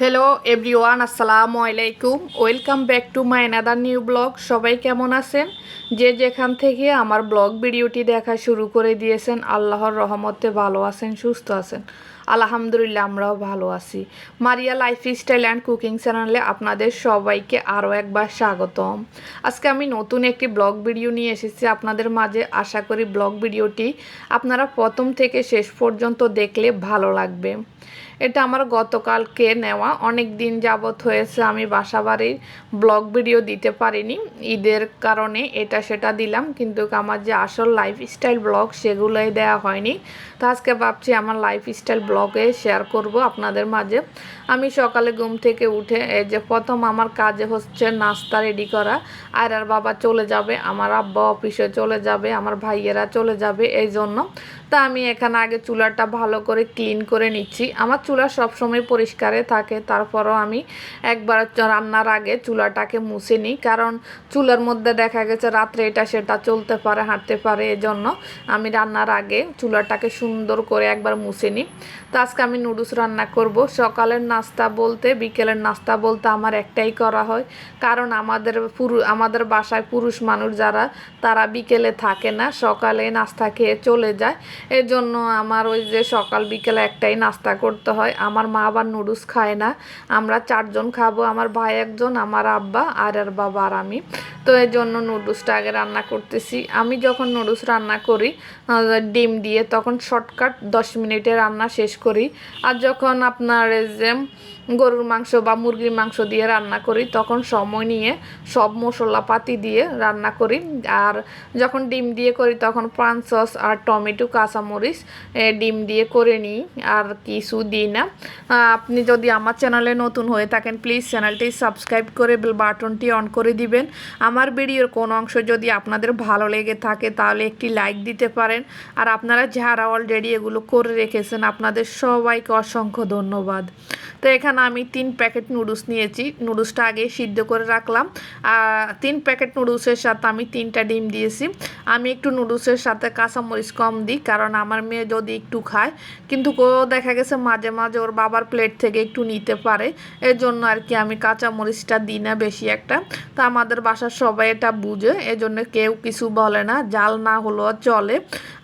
Hello everyone আসসালামু আলাইকুম। Welcome back to my another new blog সবাই কেমন আছেন? যে যেখান থেকে আমার ব্লগ ভিডিওটি দেখা শুরু করে দিয়েছেন, আল্লাহর রহমতে ভালো আছেন, সুস্থ আছেন। আলহামদুলিল্লাহ, আমরাও ভালো আছি। Maria life style and cooking চ্যানেলে আপনাদের সবাইকে আরও একবার স্বাগতম। আজকে আমি নতুন একটি ব্লগ ভিডিও নিয়ে এসেছি। আপনাদের মাঝে আশা করি ব্লগ ভিডিওটি আপনারা প্রথম থেকে শেষ পর্যন্ত দেখলে ভালো লাগবে। এটা আমার গতকালকে নেওয়া। অনেক দিন যাবত হয়েছে, আমি বাসা বাড়ির ব্লগ ভিডিও দিতে পারিনি। ঈদের কারণে এটা সেটা দিলাম, কিন্তু আমার যে আসল লাইফস্টাইল ব্লগ সেগুলোই দেওয়া হয়নি। তো আজকে ভাবছি আমার লাইফস্টাইল ব্লগে শেয়ার করব আপনাদের মাঝে। আমি সকালে ঘুম থেকে উঠে, এই যে প্রথম আমার কাজে হচ্ছে নাস্তা রেডি করা। আর আর বাবা চলে যাবে, আমার আব্বা অফিসে চলে যাবে, আমার ভাইয়েরা চলে যাবে, এই জন্য তা আমি এখানে আগে চুলাটা ভালো করে ক্লিন করে নিচ্ছি। আমার চুলা সবসময় পরিষ্কারে থাকে, তারপরও আমি একবার রান্নার আগে চুলাটাকে মুছে নিই, কারণ চুলার মধ্যে দেখা গেছে রাত্রে এটা সেটা চলতে পারে, হাঁটতে পারে, এজন্য আমি রান্নার আগে চুলাটাকে সুন্দর করে একবার মুছে নিই। তো আজকে আমি নুডলস রান্না করব। সকালের নাস্তা বলতে, বিকেলের নাস্তা বলতে আমার একটাই করা হয়, কারণ আমাদের পুরু, আমাদের বাসায় পুরুষ মানুষ যারা, তারা বিকেলে থাকে না, সকালে নাস্তা খেয়ে চলে যায়। এর জন্য আমার ওই যে সকাল বিকেলে একটাই নাস্তা করতে হয়। আমার মা আবার নুডলস খায় না। আমরা চারজন খাব, আমার ভাই একজন, আমার আব্বা, আর আর বাবা আর আমি। তো এই জন্য নুডলসটা আগে রান্না করতেছি। আমি যখন নুডলস রান্না করি ডিম দিয়ে তখন শর্টকাট দশ মিনিটে রান্না শেষ করি। আর যখন আপনার যে গরুর মাংস বা মুরগির মাংস দিয়ে রান্না করি, তখন সময় নিয়ে সব মশলাপাতি দিয়ে রান্না করি। আর যখন ডিম দিয়ে করি, তখন প্রাণ সস আর টমেটো, কাঁচামরিচ ডিম দিয়ে করে নিই। আর কিছু দিই না। আপনি যদি আমার চ্যানেলে নতুন হয়ে থাকেন প্লিজ চ্যানেলটি সাবস্ক্রাইব করে বাটনটি অন করে দিবেন। আমার ভিডিওর কোন অংশ যদি আপনাদের ভালো লেগে থাকে, তাহলে একটি লাইক দিতে পারেন। আর আপনারা যারা অলরেডি এগুলো করে রেখেছেন, আপনাদের সবাইকে অসংখ্য ধন্যবাদ। তো এখানে আমি তিন প্যাকেট নুডলস নিয়েছি। নুডলসটা আগে সিদ্ধ করে রাখলাম। আর তিন প্যাকেট নুডলসের সাথে আমি তিনটা ডিম দিয়েছি। আমি একটু নুডলসের সাথে কাঁচামরিচ কম দিই, কারণ আমার মেয়ে যদি একটু খায়, কিন্তু ও দেখা গেছে মাঝে মাঝে ওর বাবার প্লেট থেকে একটু নিতে পারে। এর জন্য আর কি আমি কাঁচামরিচটা দিই না বেশি একটা। তো আমাদের বাসার সবাই এটা বুঝে, এজন্য কেউ কিছু বলে না। জাল না হলেও চলে।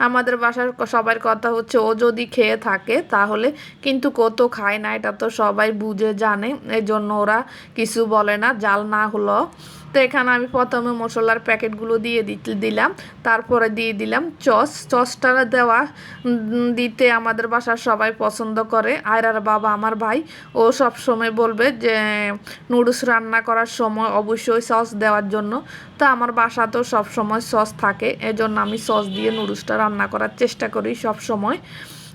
আমাদের বাসার সবার কথা হচ্ছে, ও যদি খেয়ে থাকে তাহলে কিন্তু কত খায় না, এটা তো সবাই বুঝে জানে এই জন্য ওরা কিছু বলে না, জাল না হলো। তো এখানে আমি প্রথমে মশলার প্যাকেটগুলো দিয়ে দিলাম, তারপরে দিয়ে দিলাম চস। চসটা দেওয়া দিতে আমাদের বাসার সবাই পছন্দ করে। আর বাবা আমার ভাই, ও সব সময় বলবে যে, নুডলস রান্না করার সময় অবশ্যই সস দেওয়ার জন্য। তো আমার বাসাতেও সব সময় সস থাকে, এজন্য আমি সস দিয়ে নুডলসটা রান্না করার চেষ্টা করি সব সময়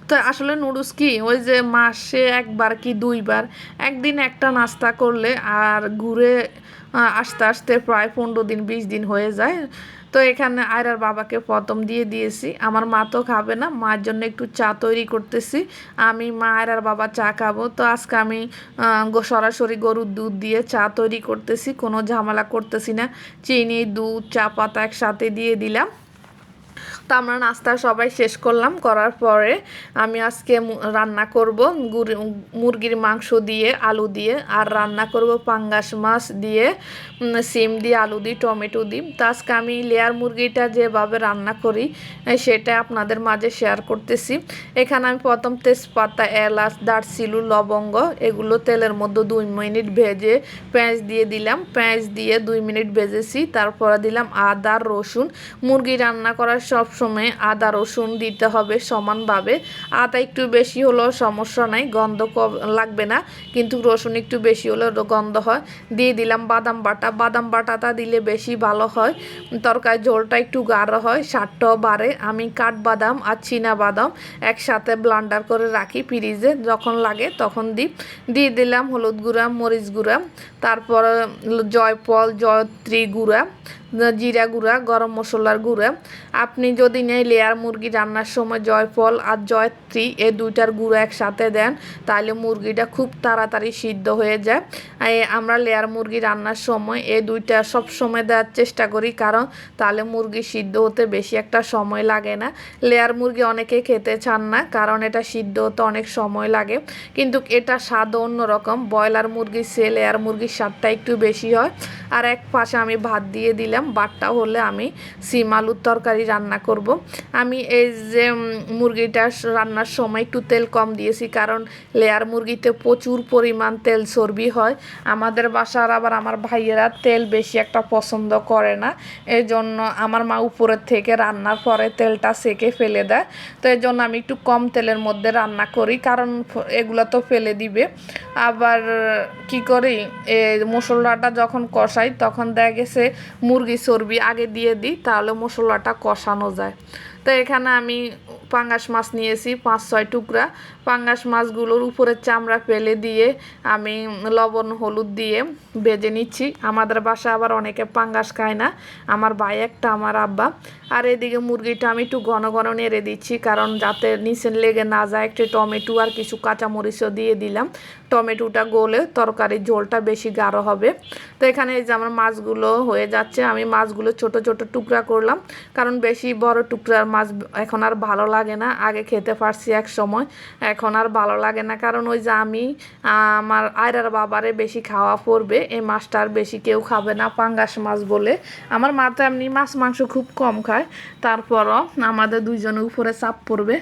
তো আসলে নুডলস কি? ওই যে মাসে একবার কি দুইবার, একদিন একটা নাস্তা করলে আর ঘুরে আসতে আসতে প্রায় পনেরো দিন, বিশ দিন হয়ে যায়। তো এখানে আয়রার বাবাকে প্রথম দিয়ে দিয়েছি। আমার মা তো খাবে না মার জন্য একটু চা তৈরি করতেছি। আমি, মা, আয়রার বাবা চা খাব। তো আজকে আমি সরাসরি গরুর দুধ দিয়ে চা তৈরি করতেছি। কোনো ঝামেলা করতেছি না। চিনি, দুধ, চা পাতা একসাথে দিয়ে দিলাম। তো আমরা নাস্তা সবাই শেষ করলাম, করার পরে আমি আজকে রান্না করব গুর- মুরগির মাংস দিয়ে আলু দিয়ে আর রান্না করব পাঙ্গাস মাছ দিয়ে সিম দিয়ে আলু দিয়ে, টমেটো দিই তো আজকে আমি লেয়ার মুরগিটা যেভাবে রান্না করি সেটা আপনাদের মাঝে শেয়ার করতেছি। এখানে আমি প্রথম তেজপাতা, এলাচ দারচিলু লবঙ্গ এগুলো তেলের মধ্যে দুই মিনিট ভেজে পেঁয়াজ দিয়ে দিলাম। পেঁয়াজ দিয়ে দুই মিনিট ভেজেছি, তারপরে দিলাম আদা, রসুন। মুরগি রান্না করার সব সময় আদা, রসুন দিতে হবে সমানভাবে। আদা একটু বেশি হলেও সমস্যা নাই, গন্ধ লাগবে না। কিন্তু রসুন একটু বেশি হলেও গন্ধ হয়। দিয়ে দিলাম বাদাম বাটা। বাদাম বাটাটা দিলে বেশি ভালো হয়। তরকারি ঝোলটা একটু গাঢ় হয়, স্বাদটাও বাড়ে। আমি কাঠবাদাম আর চীনা বাদাম একসাথে ব্লান্ডার করে রাখি ফ্রিজে। যখন লাগে তখন দিই। দিয়ে দিলাম হলুদ গুঁড়া, মরিচ গুঁড়া, তারপর জয়ফল, জয়ত্রী গুঁড়া জিরা গুঁড়া, গরম মশলার গুঁড়া। আপনি যদি নেই লেয়ার মুরগি রান্নার সময় জয়ফল আর জয়ত্রী এই দুইটার গুঁড়ো একসাথে দেন, তাহলে মুরগিটা খুব তাড়াতাড়ি সিদ্ধ হয়ে যায়। আমরা লেয়ার মুরগি রান্নার সময় এই দুইটা সব সময় দেওয়ার চেষ্টা করি, কারণ তাহলে মুরগি সিদ্ধ হতে বেশি একটা সময় লাগে না। লেয়ার মুরগি অনেকে খেতে চান না, কারণ এটা সিদ্ধ হতে অনেক সময় লাগে। কিন্তু এটা স্বাদ অন্যরকম ব্রয়লার মুরগির সে লেয়ার মুরগির স্বাদটা একটু বেশি হয়। আর এক পাশে আমি ভাত দিয়ে দিলাম। ভাতটা হলে আমি সিম আলুর তরকারি রান্না করব। আমি এই যে মুরগিটা রান্নার সময় একটু তেল কম দিয়েছি কারণ লেয়ার মুরগিতে প্রচুর পরিমাণ তেল চর্বি হয়। আমাদের বাসার আবার আমার ভাইয়েরা তেল বেশি একটা পছন্দ করে না। এই জন্য আমার মা উপরের থেকে রান্নার পরে তেলটা সেকে ফেলে দেয়। তো এই জন্য আমি একটু কম তেলের মধ্যে রান্না করি কারণ এগুলো তো ফেলে দিবে। আবার কি করি এ মশলাটা যখন কষাই তখন দেখা গেছে মুরগি চর্বি আগে দিয়ে দিই তাহলে মশলাটা কষানো যায়। তো এখানে আমি পাঙ্গাস মাছ নিয়েছি, পাঁচ, ছয় টুকরা। পাঙ্গাস মাছগুলোর উপরের চামড়া ফেলে দিয়ে আমি লবণ, হলুদ দিয়ে ভেজে নিচ্ছি। আমাদের বাসা আবার অনেকে পাঙ্গাস খায় না। আমার ভাই একটা, আমার আব্বা। আর এদিকে মুরগিটা আমি একটু ঘন ঘন নেড়ে দিচ্ছি, কারণ যাতে নিচে লেগে না যায়, একটু টমেটো আর কিছু কাঁচামরিচও দিয়ে দিলাম। টমেটোটা গলে তরকারির ঝোলটা বেশি গাঢ় হবে। তো এখানে এই যে আমার মাছগুলো হয়ে যাচ্ছে, আমি মাছগুলো ছোট ছোট টুকরা করলাম। কারণ বেশি বড় টুকরার মাছ এখন আর ভালো লাগে না, আগে খেতে পারছি এক সময়, এখন আর ভালো লাগে না। কারণ ওই যে আমি আমার আয়রার বাবারে বেশি খাওয়া পড়বে, এই মাছটা আর বেশি কেউ খাবে না, পাঙ্গাস মাছ বলে। আমার মা তো এমনি মাছ, মাংস খুব কম খায়। তারপরও আমাদের দুইজনের উপরে চাপ পড়বে।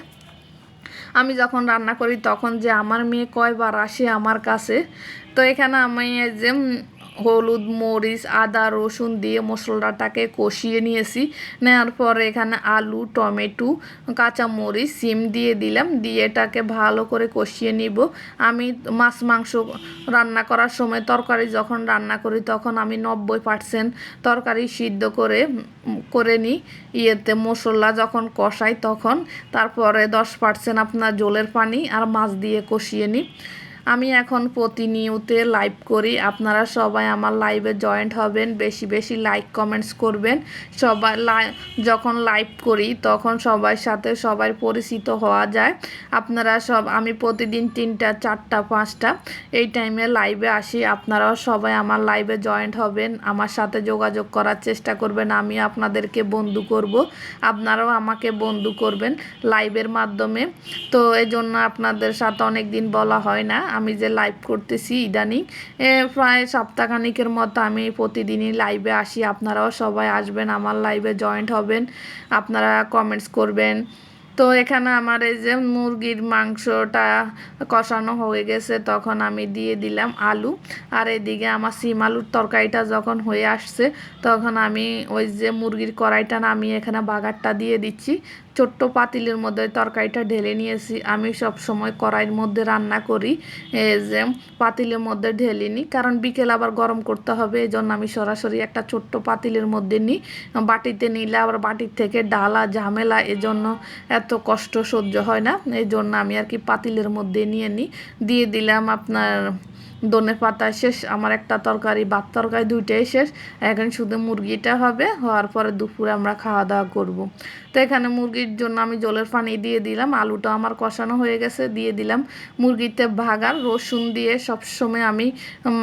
আমি যখন রান্না করি তখন যে আমার মেয়ে কয়বার আসে আমার কাছে, তো এখানে আমি যে হলুদ, মরিচ, আদা, রসুন দিয়ে মশলাটাকে কষিয়ে নিয়েছি। নেওয়ার পরে এখানে আলু, টমেটো কাঁচা মরিচ সিম দিয়ে দিলাম। দিয়ে এটাকে ভালো করে কষিয়ে নিব। আমি মাছ, মাংস রান্না করার সময় তরকারি যখন রান্না করি তখন আমি নব্বই পার্সেন্ট তরকারি সিদ্ধ করে করে নিই। ইয়েতে মশলা যখন কষাই তখন, তারপরে দশ পার্সেন্ট আপনার জলের পানি আর মাছ দিয়ে কষিয়ে নিই। আমি এখন প্রতিনিয়ত লাইভ করি। আপনারা সবাই আমার লাইভে জয়েন্ট হবেন, বেশি বেশি লাইক কমেন্টস করবেন। সবাই যখন লাইভ করি, তখন সবার সাথে সবাই পরিচিত হওয়া যায়। আপনারা সব, আমি প্রতিদিন তিনটা, চারটা, পাঁচটা এই টাইমে লাইভে আসি। আপনারাও সবাই আমার লাইভে জয়েন্ট হবেন। আমার সাথে যোগাযোগ করার চেষ্টা করবেন। আমি আপনাদেরকে বন্ধু করব। আপনারাও আমাকে বন্ধু করবেন লাইভের মাধ্যমে। তো এই জন্য আপনাদের সাথে অনেক দিন বলা হয় না। আমি যে লাইভ করতেছি ইদানিং প্রায় সপ্তাহখানিকের মতো আমি প্রতিদিনই লাইভে আসি। আপনারাও সবাই আসবেন, আমার লাইভে জয়েন্ট হবেন, আপনারা কমেন্টস করবেন। তো এখানে আমার এই যে মুরগির মাংসটা কষানো হয়ে গেছে, তখন আমি দিয়ে দিলাম আলু। আর এদিকে আমার সিম আলুর তরকারিটা যখন হয়ে আসছে, তখন আমি ওই যে মুরগির কড়াইটা না আমি এখানে বাগারটা দিয়ে দিচ্ছি। ছোট্ট পাতিলের মধ্যে তরকারিটা ঢেলে নিয়েছি। আমি সব সময় কড়াইয়ের মধ্যে রান্না করি, এই যে পাতিলের মধ্যে ঢেলে নিই। কারণ বিকেল আবার গরম করতে হবে এই জন্য আমি সরাসরি একটা ছোট্ট পাতিলের মধ্যে নিই। বাটিতে নিলে আবার বাটির থেকে ডালা, ঝামেলা, এজন্য কষ্ট সহ্য হয় না। এই জন্য আমি আর কি পাতিলের মধ্যে নিয়ে নিই। দিয়ে দিলাম আপনার ধনে পাতা শেষ। আমার একটা তরকারি, ভাত তরকারি দুইটাই শেষ। এখন শুধু মুরগিটা হবে। হওয়ার পরে দুপুরে আমরা খাওয়া দাওয়া করব। তো এখানে মুরগির জন্য আমি জলের পানি দিয়ে দিলাম। আলুটা আমার কষানো হয়ে গেছে। দিয়ে দিলাম মুরগিতে ভাগার রসুন দিয়ে সবসময় আমি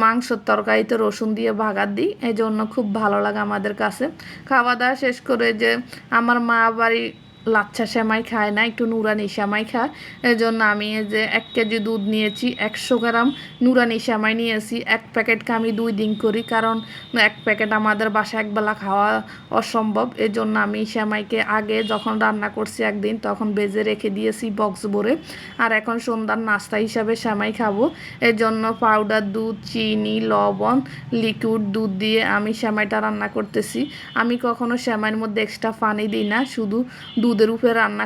মাংসর তরকারিতে রসুন দিয়ে ভাগার দিই। এই জন্য খুব ভালো লাগে আমাদের কাছে। খাওয়া দাওয়া শেষ করে যে আমার মা বাড়ি লাচ্ছা সেমাই খায় না, একটু নুরানি সেমাই খায়। এই জন্য আমি যে এক কেজি দুধ নিয়েছি, একশো গ্রাম নুরানি সেমাই নিয়েছি। এক প্যাকেটকে আমি দুই দিন করি, কারণ এক প্যাকেট আমাদের বাসা একবেলা খাওয়া অসম্ভব। এই জন্য আমি সেমাইকে আগে যখন রান্না করছি একদিন, তখন বেজে রেখে দিয়েছি বক্স ভরে। আর এখন সন্ধ্যার নাস্তা হিসাবে সেমাই খাব। এর জন্য পাউডার, দুধ, চিনি, লবণ, লিকুইড দুধ দিয়ে আমি সেমাইটা রান্না করতেছি। আমি কখনো সেমাইয়ের মধ্যে এক্সট্রা পানি দিই না, শুধু দুধের উপরে রান্না